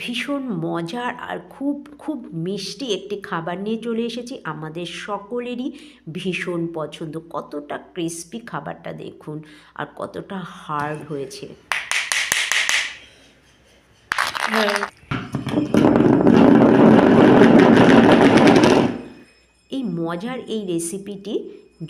ভীষণ মজার আর খুব খুব মিষ্টি একটি খাবার নিয়ে চলে এসেছি। আমাদের সকলেরই ভীষণ পছন্দ। কতটা ক্রিস্পি খাবারটা দেখুন আর কতটা হার্ড হয়েছে। এই মজার এই রেসিপিটি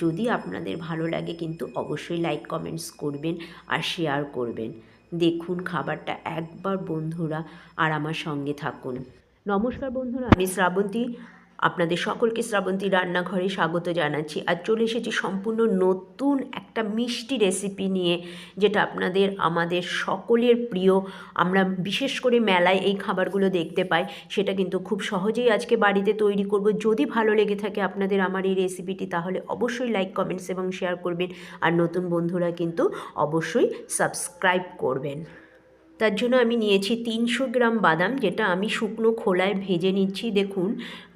যদি আপনাদের ভালো লাগে কিন্তু অবশ্যই লাইক কমেন্টস করবেন আর শেয়ার করবেন। দেখুন খাবারটা একবার বন্ধুরা আর আমার সঙ্গে থাকুন। নমস্কার বন্ধুরা আমি শ্রাবন্তী। আপনাদের সকলকে শ্রাবন্তী রান্নাঘরে স্বাগত জানাচ্ছি। আর চলে এসেছি সম্পূর্ণ নতুন একটা মিষ্টি রেসিপি নিয়ে, যেটা আপনাদের, আমাদের সকলের প্রিয়। আমরা বিশেষ করে মেলায় এই খাবারগুলো দেখতে পাই, সেটা কিন্তু খুব সহজেই আজকে বাড়িতে তৈরি করব। যদি ভালো লেগে থাকে আপনাদের আমার এই রেসিপিটি তাহলে অবশ্যই লাইক কমেন্টস এবং শেয়ার করবেন। আর নতুন বন্ধুরা কিন্তু অবশ্যই সাবস্ক্রাইব করবেন। তার জন্য আমি নিয়েছি তিনশো গ্রাম বাদাম, যেটা আমি শুকনো খোলায় ভেজে নিচ্ছি। দেখুন,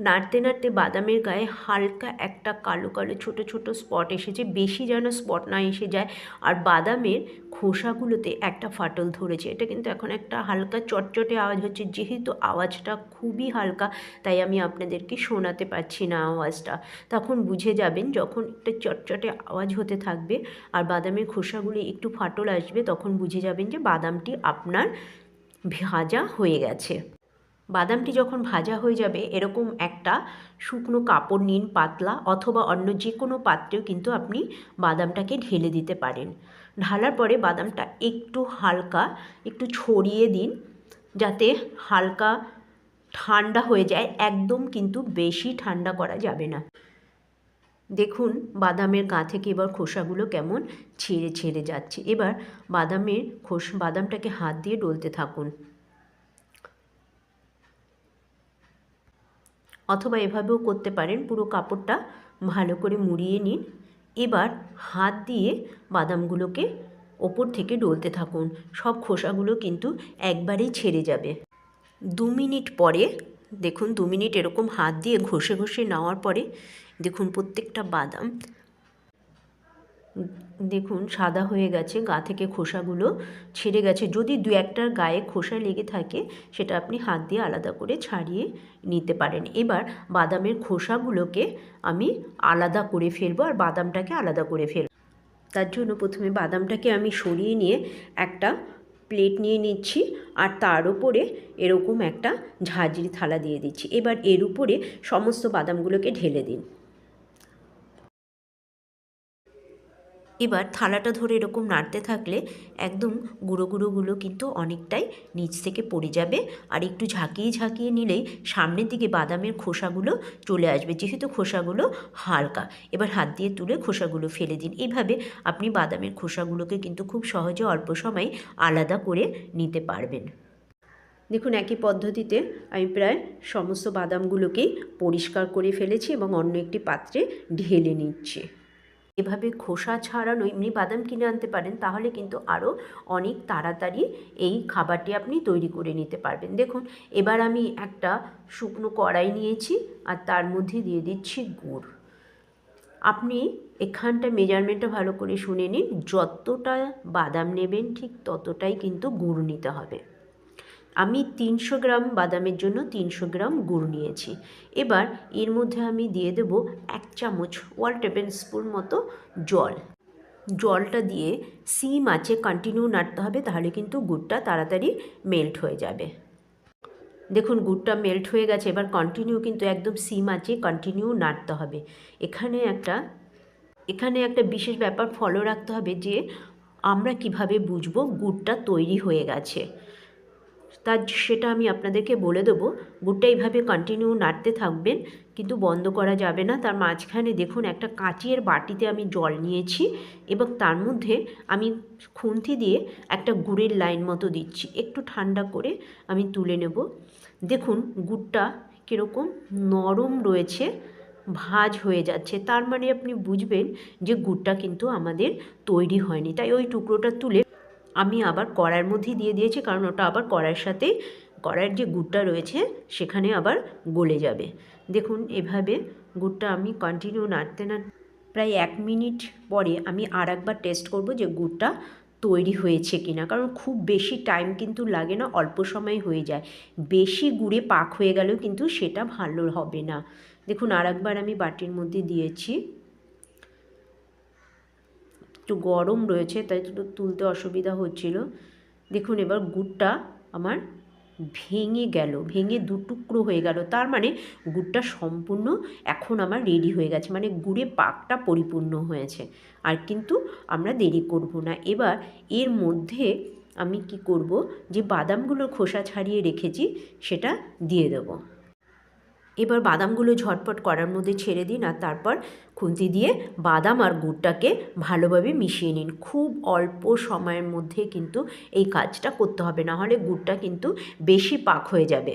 নাড়তে নাড়তে বাদামের গায়ে হালকা একটা কালো কালো ছোট ছোট স্পট এসেছে। বেশি যেন স্পট না এসে যায়। আর বাদামের খোসাগুলোতে একটা ফাটল ধরেছে। এটা কিন্তু এখন একটা হালকা চটচটে আওয়াজ হচ্ছে। যেহেতু আওয়াজটা খুবই হালকা, তাই আমি আপনাদেরকে শোনাতে পারছি না আওয়াজটা। তখন বুঝে যাবেন, যখন একটা চটচটে আওয়াজ হতে থাকবে আর বাদামের খোসাগুলি একটু ফাটল আসবে, তখন বুঝে যাবেন যে বাদামটি আপনার ভাজা হয়ে গেছে। বাদামটি যখন ভাজা হয়ে যাবে, এরকম একটা শুকনো কাপড় নিন, পাতলা, অথবা অন্য যে কোনো পাত্রেও কিন্তু আপনি বাদামটাকে ঢেলে দিতে পারেন। ঢালার পরে বাদামটা একটু হালকা, একটু ছড়িয়ে দিন, যাতে হালকা ঠান্ডা হয়ে যায়। একদম কিন্তু বেশি ঠান্ডা করা যাবে না। দেখুন বাদামের গা থেকে এবার খোসাগুলো কেমন ছেড়ে ছেড়ে যাচ্ছে। এবার বাদামের খোস, বাদামটাকে হাত দিয়ে ডলতে থাকুন। অথবা এভাবেও করতে পারেন, পুরো কাপড়টা ভালো করে মুড়িয়ে নিন। এবার হাত দিয়ে বাদামগুলোকে ওপর থেকে ডলতে থাকুন। সব খোসাগুলো কিন্তু একবারেই ছেড়ে যাবে। দু মিনিট পরে দেখুন, দু মিনিট এরকম হাত দিয়ে ঘষে ঘষে নেওয়ার পরে দেখুন প্রত্যেকটা বাদাম দেখুন সাদা হয়ে গেছে, গা থেকে খোসাগুলো ছেড়ে গেছে। যদি দু একটার গায়ে খোসা লেগে থাকে, সেটা আপনি হাত দিয়ে আলাদা করে ছাড়িয়ে নিতে পারেন। এবার বাদামের খোসাগুলোকে আমি আলাদা করে ফেলব আর বাদামটাকে আলাদা করে ফেলব। তার জন্য প্রথমে বাদামটাকে আমি সরিয়ে নিয়ে একটা প্লেট নিয়ে নিচ্ছি আর তার উপরে এরকম একটা ঝাঁঝরি থালা দিয়ে দিচ্ছি। এবার এর উপরে সমস্ত বাদামগুলোকে ঢেলে দিন। এবার থালাটা ধরে এরকম নাড়তে থাকলে একদম গুঁড়ো গুঁড়োগুলো কিন্তু অনেকটাই নিচ থেকে পড়ে যাবে। আর একটু ঝাঁকিয়ে ঝাঁকিয়ে নিলেই সামনের দিকে বাদামের খোসাগুলো চলে আসবে। যেহেতু খোসাগুলো হালকা, এবার হাত দিয়ে তুলে খোসাগুলো ফেলে দিন। এইভাবে আপনি বাদামের খোসাগুলোকে কিন্তু খুব সহজে অল্প সময় আলাদা করে নিতে পারবেন। দেখুন, একই পদ্ধতিতে আমি প্রায় সমস্ত বাদামগুলোকেই পরিষ্কার করে ফেলেছি এবং অন্য একটি পাত্রে ঢেলে নিচ্ছি। এভাবে খোসা ছাড়ানো এমনি বাদাম কিনে আনতে পারেন, তাহলে কিন্তু আরও অনেক তাড়াতাড়ি এই খাবারটি আপনি তৈরি করে নিতে পারবেন। দেখুন, এবার আমি একটা শুকনো কড়াই নিয়েছি আর তার মধ্যে দিয়ে দিচ্ছি গুড়। আপনি এখানটা মেজারমেন্টটা ভালো করে শুনে নিন, যতটা বাদাম নেবেন ঠিক ততটাই কিন্তু গুড় নিতে হবে। আমি তিনশো গ্রাম বাদামের জন্য তিনশো গ্রাম গুড় নিয়েছি। এবার এর মধ্যে আমি দিয়ে দেব এক চামচ ওয়ান টেবিল স্পুন মতো জল। জলটা দিয়ে সিম আছে কন্টিনিউ নাড়তে হবে, তাহলে কিন্তু গুড়টা তাড়াতাড়ি মেল্ট হয়ে যাবে। দেখুন, গুড়টা মেল্ট হয়ে গেছে, এবার কন্টিনিউ কিন্তু একদম সিম আছে কন্টিনিউ নাড়তে হবে। এখানে একটা এখানে একটা বিশেষ ব্যাপার ফলো রাখতে হবে যে আমরা কীভাবে বুঝব গুড়টা তৈরি হয়ে গেছে। তার সেটা আমি আপনাদেরকে বলে দেবো। গুড়টা এইভাবে কন্টিনিউ নাড়তে থাকবেন, কিন্তু বন্ধ করা যাবে না। তার মাঝখানে দেখুন একটা কাঁচের বাটিতে আমি জল নিয়েছি এবং তার মধ্যে আমি খুন্তি দিয়ে একটা গুড়ের লাইন মতো দিচ্ছি। একটু ঠান্ডা করে আমি তুলে নেব। দেখুন গুড়টা কীরকম নরম রয়েছে, ভাজ হয়ে যাচ্ছে। তার মানে আপনি বুঝবেন যে গুড়টা কিন্তু আমাদের তৈরি হয়নি। তাই ওই টুকরোটা তুলে আমি আবার কড়ার মধ্যে দিয়ে দিয়েছি, কারণ ওটা আবার কড়ার সাথে কড়ার যে গুড়টা রয়েছে, সেখানে আবার গলে যাবে। দেখুন, এভাবে গুড়টা আমি কন্টিনিউ নাড়তে না প্রায় এক মিনিট পরে আমি আর একবার টেস্ট করব যে গুড়টা তৈরি হয়েছে কিনা। কারণ খুব বেশি টাইম কিন্তু লাগে না, অল্প সময় হয়ে যায়। বেশি গুড়ে পাক হয়ে গেলেও কিন্তু সেটা ভালো হবে না। দেখুন আর একবার আমি বাটির মধ্যে দিয়েছি। একটু গরম রয়েছে, তাই একটু তুলতে অসুবিধা হচ্ছিল। দেখুন এবার গুড়টা আমার ভেঙে গেল, ভেঙে দু টুকরো হয়ে গেল। তার মানে গুড়টা সম্পূর্ণ এখন আমার রেডি হয়ে গেছে মানে গুড়ে পাকটা পরিপূর্ণ হয়েছে। আর কিন্তু আমরা দেরি করব না। এবার এর মধ্যে আমি কি করব, যে বাদামগুলোর খোসা ছাড়িয়ে রেখেছি, সেটা দিয়ে দেবো। এবার বাদামগুলো ঝটপট করার মধ্যে ছেড়ে দিন আর তারপর খুন্তি দিয়ে বাদাম আর গুড়টাকে ভালোভাবে মিশিয়ে নিন। খুব অল্প সময়ের মধ্যে কিন্তু এই কাজটা করতে হবে, না হলে গুড়টা কিন্তু বেশি পাক হয়ে যাবে।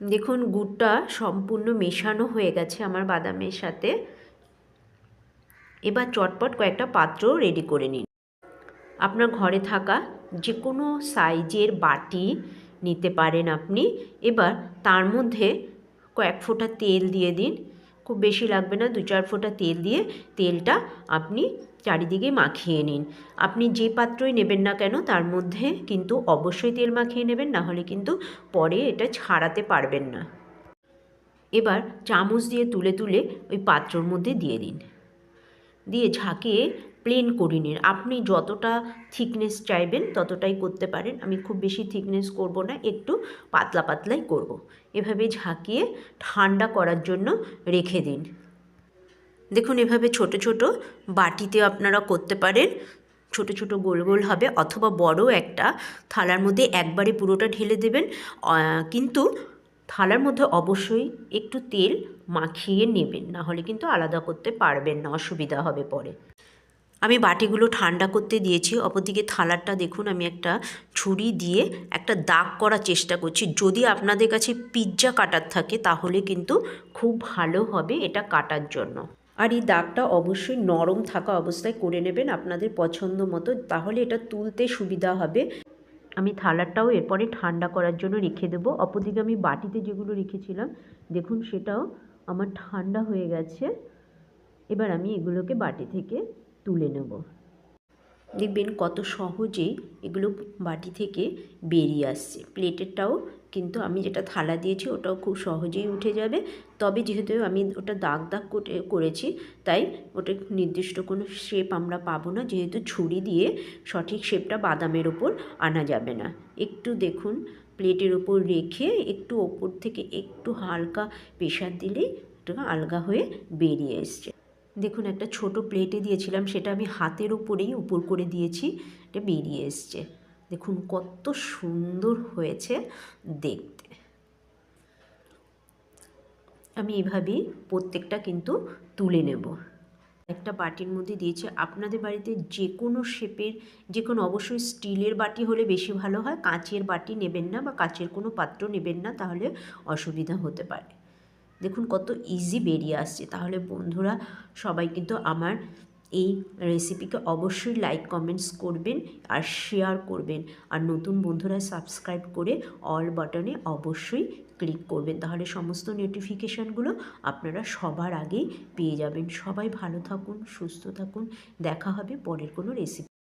দেখুন, গুড়টা সম্পূর্ণ মেশানো হয়ে গেছে আমার বাদামের সাথে। এবার চটপট কয়েকটা পাত্র রেডি করে নিন। আপনার ঘরে থাকা যে কোনো সাইজের বাটি নিতে পারেন আপনি। এবার তার মধ্যে কয়েক ফোঁটা তেল দিয়ে দিন। খুব বেশি লাগবে না দু চার ফোঁটা তেল দিয়ে তেলটা আপনি চারিদিকে মাখিয়ে নিন। আপনি যে পাত্রই নেবেন না কেন, তার মধ্যে কিন্তু অবশ্যই তেল মাখিয়ে নেবেন, না হলে কিন্তু পরে এটা ছাড়াতে পারবেন না। এবার চামচ দিয়ে তুলে তুলে ওই পাত্রর মধ্যে দিয়ে দিন। দিয়ে ঝাঁকিয়ে প্লেন করে নিন আপনি যতটা থিকনেস চাইবেন, ততটাই করতে পারেন। আমি খুব বেশি থিকনেস করব না, একটু পাতলা পাতলাই করব। এভাবে ঝাঁকিয়ে ঠান্ডা করার জন্য রেখে দিন। দেখুন, এভাবে ছোট ছোট বাটিতে আপনারা করতে পারেন। ছোট ছোট গোল গোল হবে অথবা বড় একটা। থালার মধ্যে একবারে পুরোটা ঢেলে দেবেন। কিন্তু থালার মধ্যে অবশ্যই একটু তেল মাখিয়ে নেবেন। না হলে কিন্তু আলাদা করতে পারবেন না, অসুবিধা হবে পরে। আমি বাটিগুলো ঠান্ডা করতে দিয়েছি। অপরদিকে থালারটা দেখুন, আমি একটা ছুরি দিয়ে একটা দাগ করার চেষ্টা করছি। যদি আপনাদের কাছে পিৎজা কাটার থাকে, তাহলে কিন্তু খুব ভালো হবে এটা কাটার জন্য। আর এই দাগটা অবশ্যই নরম থাকা অবস্থায় করে নেবেন আপনাদের পছন্দ মতো, তাহলে এটা তুলতে সুবিধা হবে। আমি থালারটাও এরপরে ঠান্ডা করার জন্য রেখে দেবো। অপরদিকে আমি বাটিতে যেগুলো রেখেছিলাম, দেখুন সেটাও আমার ঠান্ডা হয়ে গেছে। এবার আমি এগুলোকে বাটি থেকে তুলে নেব। দেখবেন কত সহজেই এগুলো বাটি থেকে বেরিয়ে আসছে। প্লেটেরটাও কিন্তু আমি যেটা থালা দিয়েছি, ওটাও খুব সহজেই উঠে যাবে। তবে যেহেতু আমি ওটা দাগ দাগ করে করেছি, তাই ওটা নির্দিষ্ট কোনো শেপ আমরা পাবো না। যেহেতু ছুরি দিয়ে সঠিক শেপটা বাদামের ওপর আনা যাবে না। একটু দেখুন, প্লেটের ওপর রেখে একটু ওপর থেকে একটু হালকা প্রেশার দিলেই ওটা আলগা হয়ে বেরিয়ে এসছে। দেখুন, একটা ছোট প্লেটে দিয়েছিলাম, সেটা আমি হাতের উপরেই উপর করে দিয়েছি, এটা বেরিয়ে এসছে। দেখুন, কত সুন্দর হয়েছে দেখতে। আমি এভাবেই প্রত্যেকটা কিন্তু তুলে নেব। একটা বাটির মধ্যে দিয়েছে, আপনাদের বাড়িতে যে কোনো শেপের, যে কোনো অবশ্যই স্টিলের বাটি হলে বেশি ভালো হয়, কাঁচের বাটি নেবেন না বা কাঁচের কোনো পাত্র নেবেন না, তাহলে অসুবিধা হতে পারে। দেখুন কত ইজি বেরিয়ে আসছে। তাহলে বন্ধুরা সবাই কিন্তু আমার এই রেসিপিকে অবশ্যই লাইক কমেন্টস করবেন আর শেয়ার করবেন। আর নতুন বন্ধুরা সাবস্ক্রাইব করে অল বাটনে অবশ্যই ক্লিক করবেন। তাহলে সমস্ত নোটিফিকেশানগুলো আপনারা সবার আগেই পেয়ে যাবেন। সবাই ভালো থাকুন, সুস্থ থাকুন। দেখা হবে পরের কোনো রেসিপি